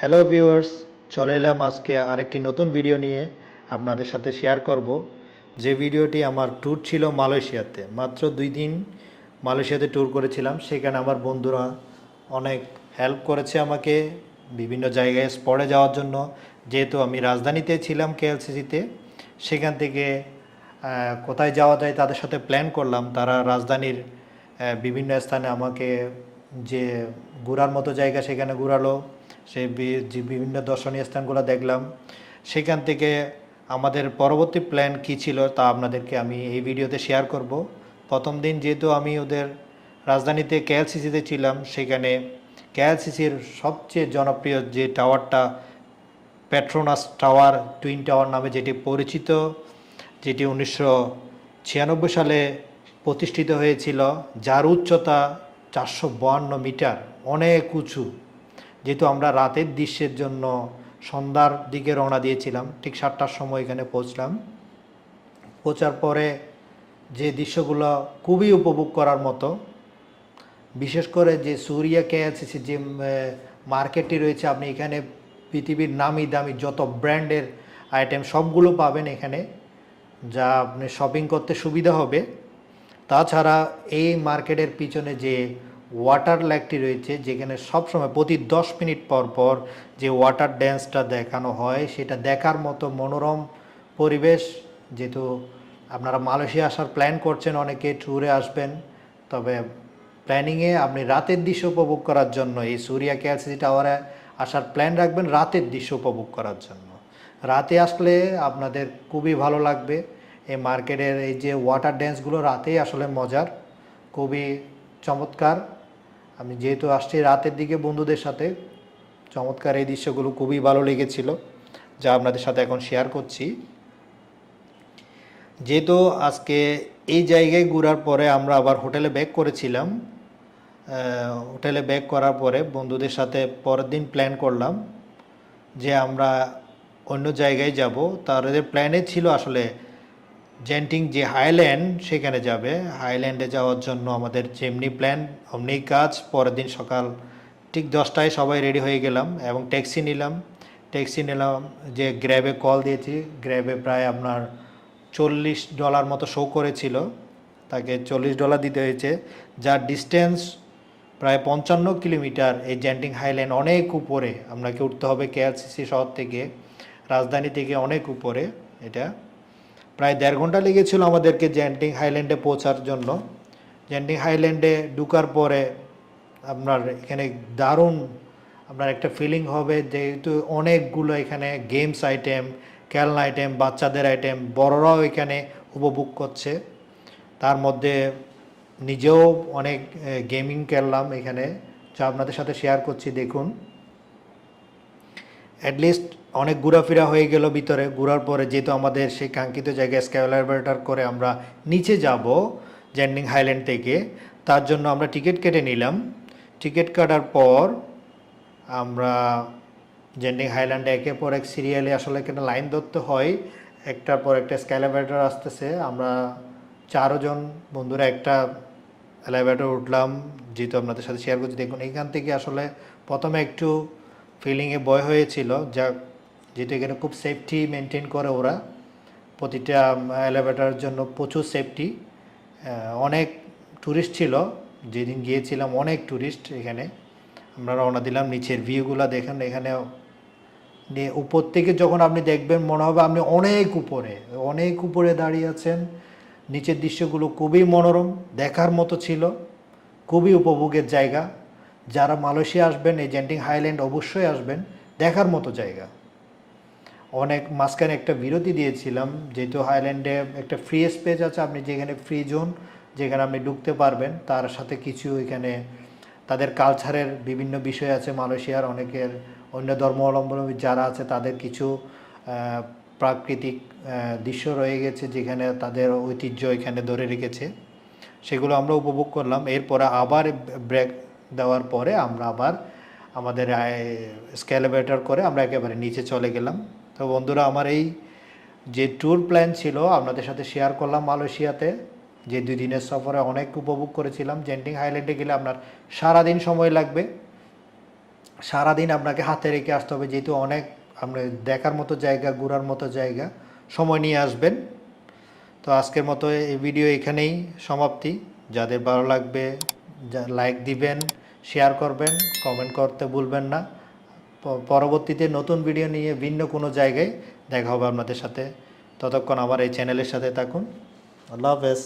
Hello viewers চলে এলাম আজকে আরেকটি নতুন ভিডিও নিয়ে আপনাদের সাথে শেয়ার করব। যে ভিডিওটি আমার ট্যুর ছিল মালয়েশিয়াতে, মাত্র দুই দিন মালয়েশিয়াতে ট্যুর করেছিলাম। সেখানে আমার বন্ধুরা অনেক হেল্প করেছে আমাকে বিভিন্ন জায়গায় স্পটে যাওয়ার জন্য। যেহেতু আমি রাজধানীতে ছিলাম কেএলসিসিতে সেখান থেকে কোথায় যাওয়া যায় তাদের সাথে প্ল্যান করলাম। তারা রাজধানীর বিভিন্ন স্থানে আমাকে যে ঘোরার মতো জায়গা সেখানে ঘোরালো। সে বি- যে বিভিন্ন দর্শনীয় স্থানগুলো দেখলাম, সেখান থেকে আমাদের পরবর্তী প্ল্যান কী ছিল তা আপনাদেরকে আমি এই ভিডিওতে শেয়ার করব। প্রথম দিন যেহেতু আমি ওদের রাজধানীতে কেএলসিসিতে ছিলাম, সেখানে কেএলসিসির সবচেয়ে জনপ্রিয় যে টাওয়ারটা প্যাট্রোনাস টাওয়ার টুইন টাওয়ার নামে যেটি পরিচিত, যেটি উনিশশো ছিয়ানব্বই সালে প্রতিষ্ঠিত হয়েছিল, যার উচ্চতা চারশো মিটার, অনেক উঁচু। যেহেতু আমরা রাতের দৃশ্যের জন্য সন্ধ্যার দিকে রওনা দিয়েছিলাম, ঠিক সাতটার সময় এখানে পৌঁছলাম। পৌঁছার পরে যে দৃশ্যগুলো খুবই উপভোগ করার মতো, বিশেষ করে যে সুরিয়া কেএলসিসি যে মার্কেটটি রয়েছে, আপনি এখানে পৃথিবীর নামি দামি যত ব্র্যান্ডের আইটেম সবগুলো পাবেন এখানে, যা আপনি শপিং করতে সুবিধা হবে। তাছাড়া এই মার্কেটের পিছনে যে ওয়াটার ল্যাকটি রয়েছে, যেখানে সবসময় প্রতি দশ মিনিট পর পর যে ওয়াটার ড্যান্সটা দেখানো হয়, সেটা দেখার মতো মনোরম পরিবেশ। যেহেতু আপনারা মালয়েশিয়া আসার প্ল্যান করছেন, অনেকে ট্যুরে আসবেন। তবে প্ল্যানিংয়ে আপনি রাতের দৃশ্য উপভোগ করার জন্য এই সুরিয়া ক্যালসিটি টাওয়ারে আসার প্ল্যান রাখবেন রাতের দৃশ্য উপভোগ করার জন্য। রাতে আসলে আপনাদের খুবই ভালো লাগবে। এই মার্কেটের এই যে ওয়াটার ড্যান্সগুলো রাতেই আসলে মজার, খুবই চমৎকার। আমি যেহেতু আসছি রাতের দিকে বন্ধুদের সাথে, চমৎকার এই দৃশ্যগুলো খুবই ভালো লেগেছিল, যা আপনাদের সাথে এখন শেয়ার করছি। যেহেতু আজকে এই জায়গায় ঘোরার পরে আমরা আবার হোটেলে ব্যাক করেছিলাম হোটেলে ব্যাক করার পরে বন্ধুদের সাথে পরের দিন প্ল্যান করলাম যে আমরা অন্য জায়গায় যাব। তাদের প্ল্যানে ছিল আসলে জেন্টিং যে হাইল্যান্ড সেখানে যাবে। হাইল্যান্ডে যাওয়ার জন্য আমাদের যেমনি প্ল্যান অমনি কাজ পরের দিন সকাল ঠিক দশটায় সবাই রেডি হয়ে গেলাম এবং ট্যাক্সি নিলাম। ট্যাক্সি নিলাম, যে গ্র্যাবে কল দিয়েছি। গ্র্যাবে প্রায় আপনার চল্লিশ ডলার মতো শো করেছিল। তাকে চল্লিশ ডলার দিতে হয়েছে। যার ডিস্টেন্স প্রায় পঞ্চান্ন কিলোমিটার এই জেন্টিং হাইল্যান্ড অনেক উপরে। আপনাকে উঠতে হবে কেআরসিসি শহর থেকে, রাজধানী থেকে অনেক উপরে এটা। প্রায় দেড় ঘণ্টা লেগেছিল আমাদেরকে জেন্টিং হাইল্যান্ডে পৌঁছার জন্য। জেন্টিং হাইল্যান্ডে ঢুকার পরে আপনার এখানে দারুণ আপনার একটা ফিলিং হবে যেহেতু অনেকগুলো এখানে গেমস আইটেম খেলনা আইটেম বাচ্চাদের আইটেম বড়রাও এখানে উপভোগ করছে। তার মধ্যে নিজেও অনেক গেমিং খেললাম এখানে। যা আপনাদের সাথে শেয়ার করছি, দেখুন। অ্যাটলিস্ট অনেক ঘোরাফেরা হয়ে গেল ভিতরে, ঘোরার পরে যেহেতু আমাদের সেই কাঙ্ক্ষিত জায়গায় স্কাইলাইভারেটার করে আমরা নিচে যাব জ্যান্ডিং হাইল্যান্ড থেকে, তার জন্য আমরা টিকিট কেটে নিলাম। টিকিট কাটার পর আমরা জেন্ডিং হাইল্যান্ডে একের পর এক সিরিয়ালে আসলে এখানে লাইন ধরতে হয়, একটার পর একটা স্কাইলাইভারেটার আসতেছে, আমরা চারজন বন্ধুরা একটা এলাইভেটর উঠলাম, যেহেতু আপনাদের সাথে শেয়ার করছি, দেখুন এখান থেকে আসলে প্রথমে একটু ফিলিংয়ে বয় হয়েছিল যা যেহেতু এখানে খুব সেফটি মেনটেন করে ওরা। প্রতিটা এলিভেটরের জন্য প্রচুর সেফটি অনেক ট্যুরিস্ট ছিল। যেদিন গিয়েছিলাম অনেক ট্যুরিস্ট এখানে। আমরা রওনা দিলাম, নিচের ভিউগুলো দেখেন, এখানে উপর থেকে যখন আপনি দেখবেন মনে হবে আপনি অনেক উপরে অনেক উপরে দাঁড়িয়ে আছেন। নিচের দৃশ্যগুলো খুবই মনোরম, দেখার মতো ছিল। খুবই উপভোগের জায়গা। যারা মালয়েশিয়া আসবেন, এই জেন্টিং হাইল্যান্ড অবশ্যই আসবেন, দেখার মতো জায়গা। অনেক মাঝখানে একটা বিরতি দিয়েছিলাম, যেহেতু হাইল্যান্ডে একটা ফ্রি স্পেস আছে, আপনি যেখানে ফ্রি জোন যেখানে আপনি ঢুকতে পারবেন, তার সাথে কিছু এখানে তাদের কালচারের বিভিন্ন বিষয় আছে, মালয়েশিয়ার অনেকের, অন্য ধর্মাবলম্বী যারা আছে, তাদের কিছু প্রাকৃতিক দৃশ্য রয়ে গেছে, যেখানে তাদের ঐতিহ্য এখানে ধরে রেখেছে। সেগুলো আমরা উপভোগ করলাম। এরপরে আবার ব্রেক দেওয়ার পরে আমরা আবার আমাদের স্ক্যালেভেটার করে আমরা একেবারে নিচে চলে গেলাম। তো বন্ধুরা, আমার এই যে ট্যুর প্ল্যান ছিল, আপনাদের সাথে শেয়ার করলাম মালয়েশিয়াতে। যে দুই দিনের সফরে অনেক উপভোগ করেছিলাম। জেন্টিং হাইল্যান্ডে গেলে আপনার সারাদিন সময় লাগবে। সারাদিন আপনাকে হাতে রেখে আসতে হবে, যেহেতু অনেক আমরা দেখার মতো জায়গা, ঘোরার মতো জায়গা, সময় নিয়ে আসবেন। তো আজকের মতো এই ভিডিও এখানেই সমাপ্তি। যাদের ভালো লাগবে লাইক দিবেন শেয়ার করবেন কমেন্ট করতে ভুলবেন না। পরবর্তীতে নতুন ভিডিও নিয়ে ভিন্ন কোনো জায়গায় দেখা হবে আপনাদের সাথে। ততক্ষণ আমার এই চ্যানেলের সাথে থাকুন। আল্লাহ হাফেজ।